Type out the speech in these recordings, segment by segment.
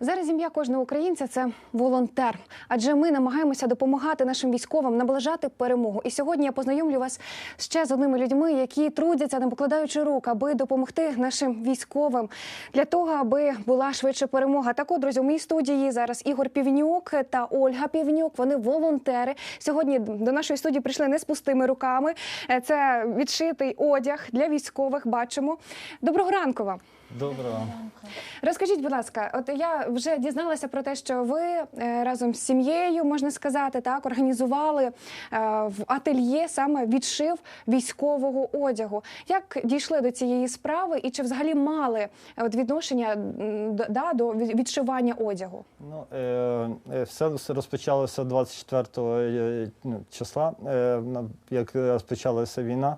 Зараз ім'я кожного українця це волонтер, адже ми намагаємося допомагати нашим військовим наближати перемогу. І сьогодні я познайомлю вас ще з одними людьми, які трудяться, не покладаючи рук, аби допомогти нашим військовим для того, аби була швидше перемога. Так, от, друзі, у моїй студії зараз Ігор Півнюк та Ольга Півнюк. Вони волонтери. Сьогодні до нашої студії прийшли не з пустими руками. Е, Це відшитий одяг для військових. Бачимо. Доброго ранку вам. Доброго. Розкажіть, будь ласка, от я вже дізналася про те, що ви е, разом з сім'єю, можна сказати, так організували е, в ательє саме відшив військового одягу. Як дійшли до цієї справи, і чи взагалі мали е, от відношення да, до відшивання одягу? Ну, все розпочалося 24 е, ну, числа, е, як розпочалася війна.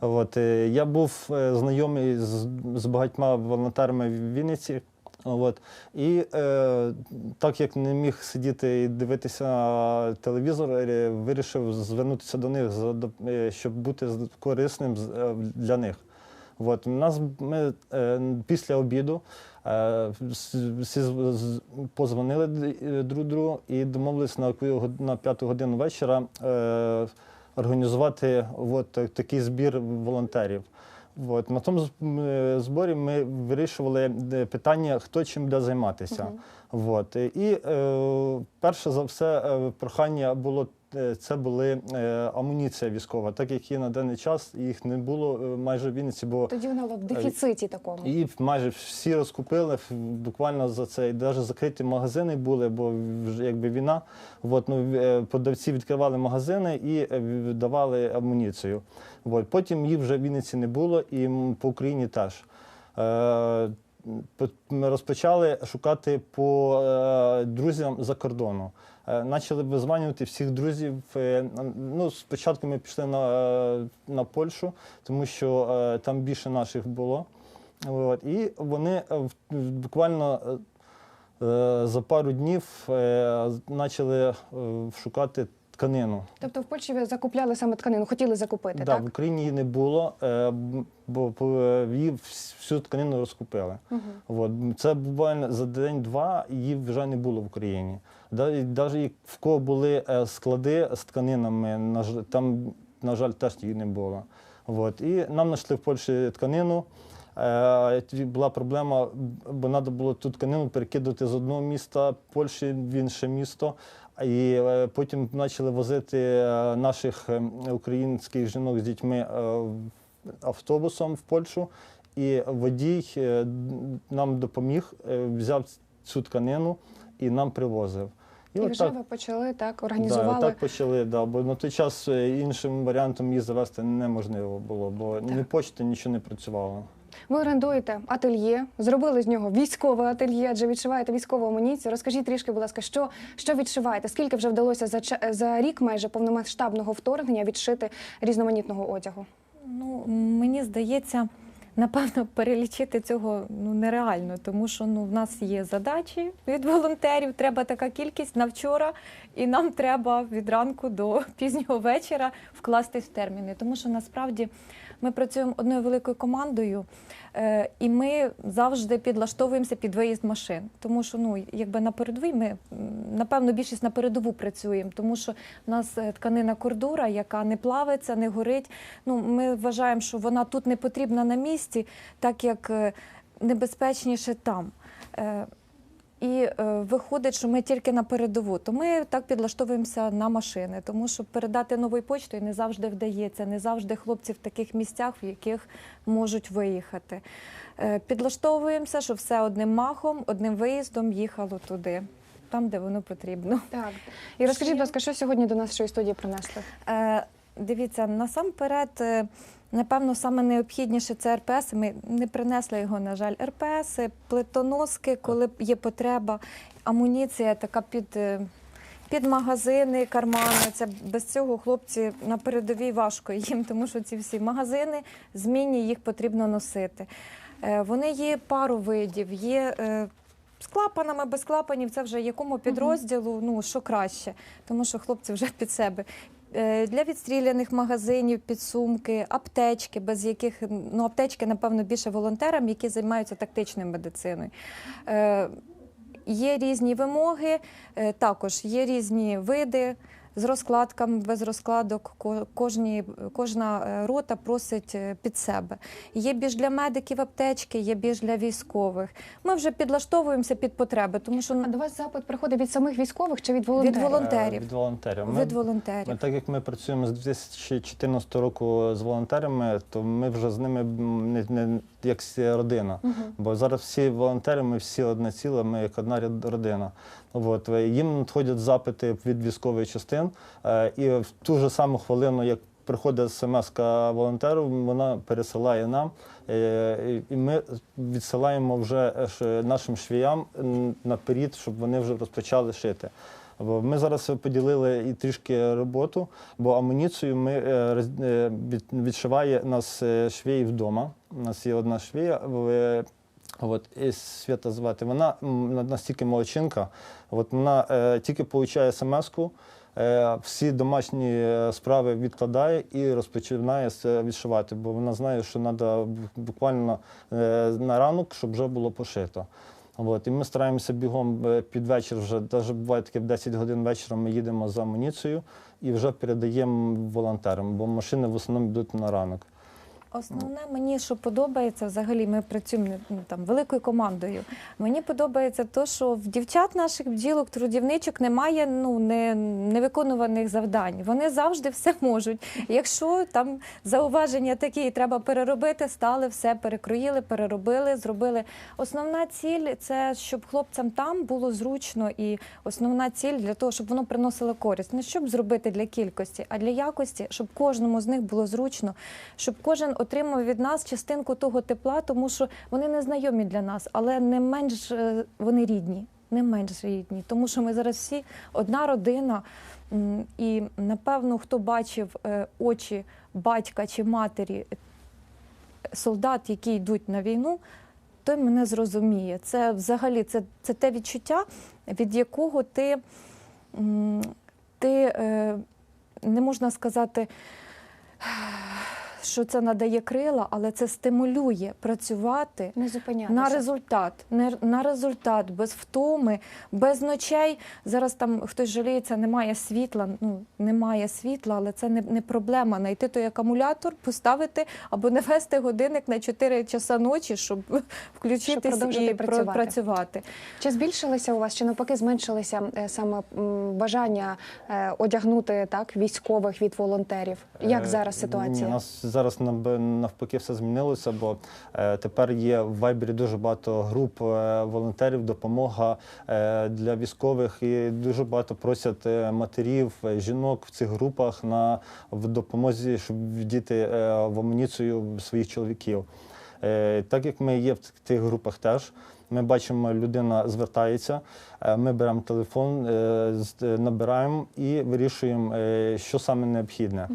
От, я був знайомий з, з багатьма волонтерами в Вінниці. От. І е, так як не міг сидіти і дивитися телевізор, е, вирішив звернутися до них, е, щоб бути корисним е, для них. От, нас ми е, після обіду е, всі позвонили друг другу і домовились на, на п'яту годину вечора е, організувати от, такий збір волонтерів. От, на тому е, зборі ми вирішували е, питання, хто чим буде займатися. От, і е, перше за все е, прохання було. Е, Це були е, амуніція військова, так як і на даний час їх не було е, майже в Вінниці, бо Тоді вона в дефіциті такому. і майже всі розкупили буквально за це. І навіть закриті магазини були, бо вже якби війна. От, ну, продавці відкривали магазини і давали амуніцію. От, потім їх вже в Вінниці не було, і по Україні теж. Ми розпочали шукати по друзям за кордону. Е, Почали визванювати всіх друзів. Е, Ну, спочатку ми пішли на, е, на Польщу, тому що там більше наших було. От, і вони буквально за пару днів почали шукати тканину. Тобто в Польщі ви закупляли саме тканину, хотіли закупити, Да, так? в Україні її не було, е, бо її всю тканину розкупили. Угу. От. Це буквально за день-два її вже не було в Україні. Навіть в кого були е, склади з тканинами, там, на жаль, теж її не було. От. І нам знайшли в Польщі тканину. Е, Була проблема, бо треба було ту тканину перекидати з одного міста Польщі в інше місто. І е, потім почали возити е, наших е, українських жінок з дітьми автобусом в Польщу. І водій нам допоміг, взяв цю тканину і нам привозив. І от вже ви почали так да, організували. так почали, да, бо на той час іншим варіантом її завести неможливо було, бо ні почти нічого не працювало. Ви орендуєте ательє, зробили з нього військове ательє, адже відшиваєте військову амуніцію. Розкажіть трішки, будь ласка, що, що відшиваєте? Скільки вже вдалося за, за рік майже повномасштабного вторгнення відшити різноманітного одягу? Ну, мені здається, напевно, перелічити цього ну, нереально, тому що ну, в нас є задачі від волонтерів, треба така кількість на вчора, і нам треба від ранку до пізнього вечора вкластись в терміни. Тому що насправді ми працюємо одною великою командою, е, і ми завжди підлаштовуємося під виїзд машин. Тому що ну, якби на передовій ми напевно більшість на передову працюємо, тому що в нас е, тканина кордура, яка не плавиться, не горить. Ну, ми вважаємо, що вона тут не потрібна на місці, так як е, небезпечніше там. Е, І е, виходить, що ми тільки на передову. То ми так підлаштовуємося на машини, тому що передати новою почтою не завжди вдається, не завжди хлопці в таких місцях, в яких можуть виїхати. Підлаштовуємося, що все одним махом, одним виїздом їхало туди, там, де воно потрібно. Так. І розкажіть, будь ласка, що сьогодні до нашої студії принесли? Е, Дивіться, насамперед, напевно, саме необхідніше це РПС. Ми не принесли його, на жаль, РПС, плитоноски, коли є потреба, амуніція така під. е, Під магазини, кармани. Це без цього хлопці на передовій важко їм, тому що ці всі магазини змінні, їх потрібно носити. Е, Вони є пару видів, є е, з клапанами, без клапанів. Це вже якому підрозділу, ну що краще, тому що хлопці вже під себе. Е, Для відстріляних магазинів, підсумки, аптечки, без яких ну аптечки, напевно, більше волонтерам, які займаються тактичною медициною. Е, є різні вимоги, е, також є різні види. З розкладками, без розкладок, кожні, кожна е, рота просить е, під себе. Є більш для медиків аптечки, є більш для військових. Ми вже підлаштовуємося під потреби, тому що А до вас запит приходить від самих військових чи від волонтерів? волон- волонтерів. Е, Від волонтерів. Ми- від волонтерів. Ми, так як ми працюємо з 2014 року з волонтерами, то ми вже з ними не, не як родина. Мгм. Бо зараз всі волонтери, ми всі одне ціле, ми як одна родина. От, е, їм надходять запити від військових частин, е, і в ту ж саму хвилину, як приходить смс волонтеру, вона пересилає нам, е, і- ми відсилаємо вже нашим швіям наперед, щоб вони вже розпочали шити. Бо ми зараз поділили і трішки роботу, бо амуніцію ми е, е, від- відшиває нас е, швій вдома. У нас є одна швія. От, і Свята звати. Вона настільки молодчинка. От вона тільки получає смс-ку, всі домашні справи відкладає і розпочинає відшивати, бо вона знає, що треба буквально на ранок, щоб вже було пошито. От, і ми стараємося бігом е, під вечір, вже навіть буває таке в 10 годин вечора ми їдемо за амуніцією і вже передаємо волонтерам, бо машини в основному йдуть на ранок. Основне мені, що подобається, взагалі ми працюємо ну, там великою командою. Мені подобається те, що в дівчат наших бджілок, трудівничок немає ну не, невиконуваних завдань. Вони завжди все можуть. Якщо там зауваження такі, треба переробити, стали все перекроїли, переробили, зробили. Основна ціль це щоб хлопцям там було зручно, і основна ціль для того, щоб воно приносило користь. Не щоб зробити для кількості, а для якості, щоб кожному з них було зручно, щоб кожен отримав від нас частинку того тепла, тому що вони не знайомі для нас, але не менш е, вони рідні, не менш рідні, тому що ми зараз всі одна родина. І напевно, хто бачив е, очі батька чи матері е, солдат, які йдуть на війну, той мене зрозуміє. Це взагалі це, це те відчуття, від якого ти, ти не можна сказати, що це надає крила, але це стимулює працювати Не на результат, не- на результат, без втоми, без ночей. Зараз там хтось жаліється, немає світла. Ну немає світла, але це не, не проблема. Найти той акумулятор, поставити або не вести годинник на 4 часа ночі, щоб включитись продовжити і працювати. працювати. Чи збільшилися у вас, чи навпаки зменшилися е, саме м, бажання е, одягнути так військових від волонтерів? Як Е, зараз ситуація? у нас зараз нав- навпаки все змінилося, бо е, тепер є в Вайбері дуже багато груп е, волонтерів, допомога е, для військових, і дуже багато просять матерів, жінок в цих групах на в допомозі, щоб вдіти е, в амуніцію своїх чоловіків. Так як ми є в тих групах теж. Ми бачимо, людина звертається, е, ми беремо телефон, е, е, набираємо і вирішуємо, що саме необхідне.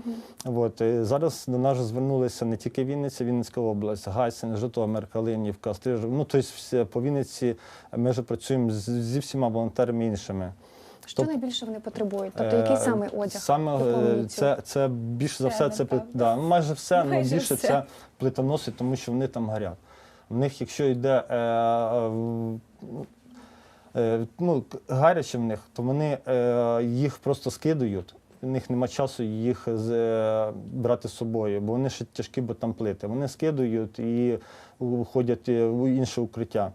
От, е, зараз до нас звернулися не тільки Вінниця, Вінницька область, Гайсин, Житомир, Калинівка, Стрижів. Ну, тобто по Вінниці ми вже працюємо зі всіма волонтерами іншими. Що Тобто, найбільше вони потребують? Тобто який саме одяг? Саме це, це більше за Все, це да, ну, майже все, але більше все. це плитоноси, тому що вони там горять. В них, якщо йде е, е, е, ну, гаряче в них, то вони е, їх просто скидають. У них нема часу їх з, е, брати з собою, бо вони ще тяжкі, бо там плити. Вони скидають і уходять е, в інше укриття.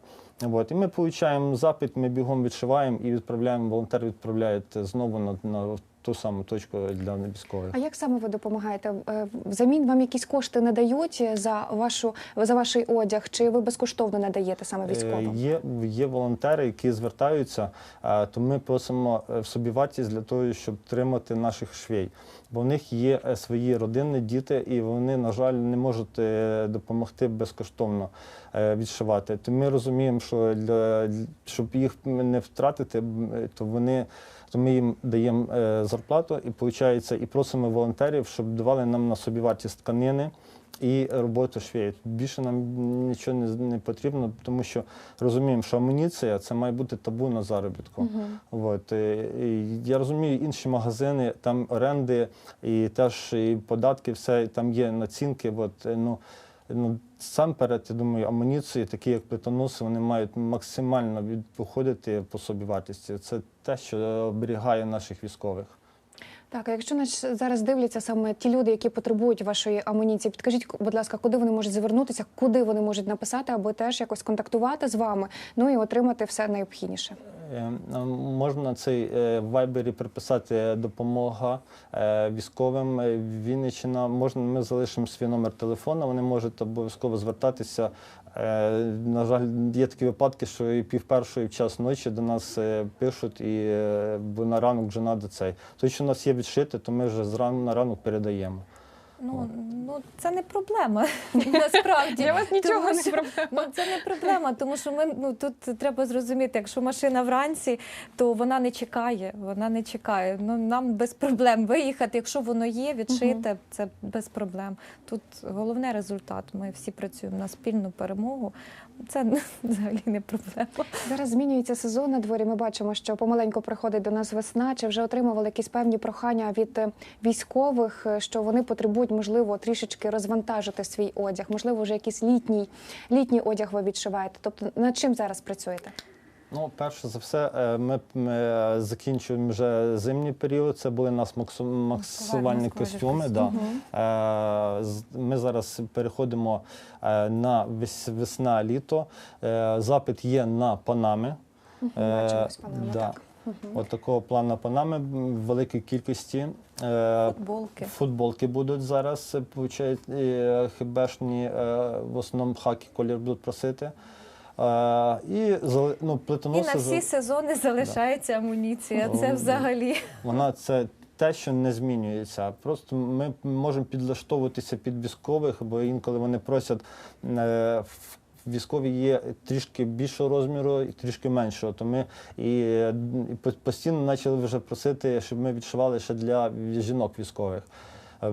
От. І ми отримуємо запит, ми бігом відшиваємо і відправляємо, волонтери відправляють знову на, на ту саму точку для військових. А як саме ви допомагаєте? Е, Взамін вам якісь кошти не дають за вашу за ваш одяг? Чи ви безкоштовно надаєте саме Е, військовим? Є, є волонтери, які звертаються, то ми просимо е, в собівартість для того, щоб тримати наших швей. Бо в них є свої родини, діти, і вони, на жаль, не можуть допомогти безкоштовно відшивати. То ми розуміємо, що для, щоб їх не втратити, то вони. То ми їм даємо зарплату і виходить, і просимо волонтерів, щоб давали нам на собівартість тканини і роботу швеїв. Більше нам нічого не, не потрібно, тому що розуміємо, що амуніція це має бути табу на заробітку. Мгм. От, е, і я розумію, інші магазини, там оренди і теж і податки, все там є націнки. От, е, ну, Ну, сам перед, я думаю, амуніції, такі як плитоноси, вони мають максимально виходити по собі вартості. Це те, що оберігає наших військових. Так, а якщо нас зараз дивляться саме ті люди, які потребують вашої амуніції, підкажіть, будь ласка, куди вони можуть звернутися, куди вони можуть написати, аби теж якось контактувати з вами, ну і отримати все необхідніше. Е, а Можна цей е, вайбері приписати допомога е, військовим е, Вінниччина. Можна ми залишимо свій номер телефону. Вони можуть обов'язково звертатися. Е, На жаль, є такі випадки, що і пів першої в час ночі до нас е, пишуть, і е, бо на ранок вже треба цей. То, що у нас є відшити, то ми вже зранку на ранок передаємо. Ну, ну це не проблема насправді. Для вас нічого Тому не що- проблема. Ну це не проблема, тому що ми ну тут треба зрозуміти, якщо машина вранці, то вона не чекає. Вона не чекає. Ну нам без проблем виїхати. Якщо воно є, відшите, це без проблем. Тут головне результат. Ми всі працюємо на спільну перемогу. Це взагалі не проблема. Зараз змінюється сезон на дворі. Ми бачимо, що помаленьку приходить до нас весна. Чи вже отримували якісь певні прохання від е, військових, е, що вони потребують, можливо, трішечки розвантажити свій одяг? Можливо, вже якийсь літній літній одяг ви відшиваєте. Тобто над чим зараз працюєте? Ну, перше за все, е, ми, ми закінчуємо вже зимній період. Це були у нас максу- максувальні костюми. Да. Е, Ми зараз переходимо е, на весна-літо. Е, Запит є на панами. Е, да. так. От такого плану панами в великій кількості. Е, Футболки. Футболки будуть зараз, е, е, хібешні, е, в основному хакі колір будуть просити. І ну, І на всі сезони залишається амуніція. Це взагалі. Вона це те, що не змінюється. Просто ми можемо підлаштовуватися під військових, бо інколи вони просять е, в- військові є трішки більшого розміру і трішки меншого. То ми і, е, постійно почали вже просити, щоб ми відшивали ще для жінок військових, Е,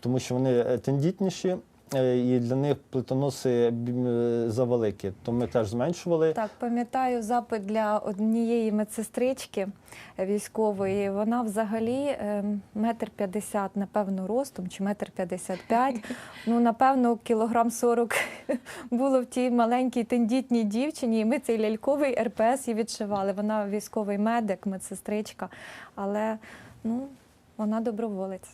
тому що вони тендітніші. Е, І для них плитоноси бі- е, завеликі, то ми теж зменшували. Так, пам'ятаю запит для однієї медсестрички військової. Вона взагалі метр п'ятдесят, напевно, ростом, чи метр п'ятдесят п'ять. Ну, напевно, кілограм сорок було в тій маленькій тендітній дівчині. І ми цей ляльковий РПС і відшивали. Вона військовий медик, медсестричка, але ну, вона доброволець.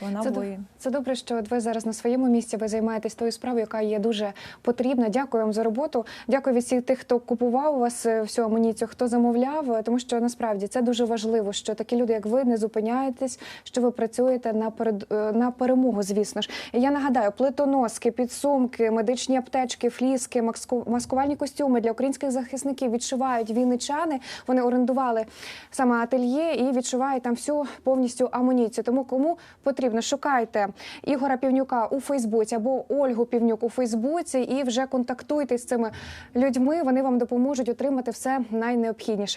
Вона Це воїн. Це добре, що ви зараз на своєму місці. Ви займаєтесь тою справою, яка є дуже потрібна. Дякую вам за роботу. Дякую від всіх тих, хто купував у вас е, всю амуніцію, хто замовляв. е, Тому що насправді це дуже важливо, що такі люди, як ви, не зупиняєтесь, що ви працюєте на перед е, на перемогу. Звісно ж, І я нагадаю, плитоноски, підсумки, медичні аптечки, фліски, маску- маскувальні костюми для українських захисників відшивають вінничани. Вони орендували саме ательє і відшивають там всю повністю амуніцію. Тому кому потрібно, шукайте Ігора Півнюка у Фейсбуці або Ольгу Півнюк у Фейсбуці і вже контактуйте з цими людьми. Вони вам допоможуть отримати все найнеобхідніше.